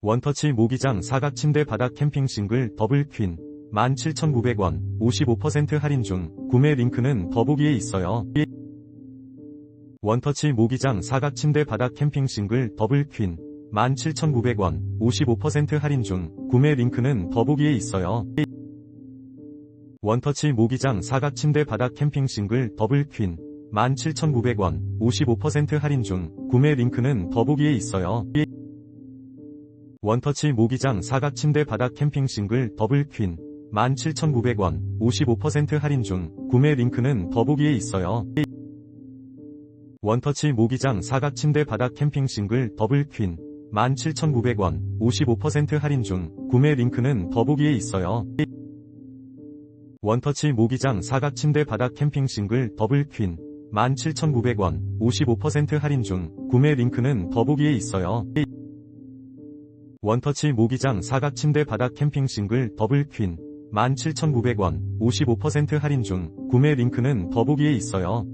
원터치 모기장 사각 침대 바닥 캠핑 싱글 더블 퀸 17,900원 55% 할인 중 구매 링크는 더보기에 있어요. 원터치 모기장 사각 침대 바닥 캠핑 싱글 더블 퀸 17,900원 55% 할인 중 구매 링크는 더보기에 있어요. 원터치 모기장 사각 침대 바닥 캠핑 싱글 더블 퀸 17,900원 55% 할인 중 구매 링크는 더보기에 있어요. 원터치 모기장 사각 침대 바닥 캠핑 싱글 더블 퀸 17,900원 55% 할인 중 구매 링크는 더보기에 있어요. 원터치 모기장 사각 침대 바닥 캠핑 싱글 더블 퀸 17,900원 55% 할인 중 구매 링크는 더보기에 있어요. 원터치 모기장 사각 침대 바닥 캠핑 싱글 더블 퀸 17,900원 55% 할인 중 구매 링크는 더보기에 있어요. 원터치 모기장 사각 침대 바닥 캠핑 싱글 더블 퀸 17,900원 55% 할인 중 구매 링크는 더보기에 있어요.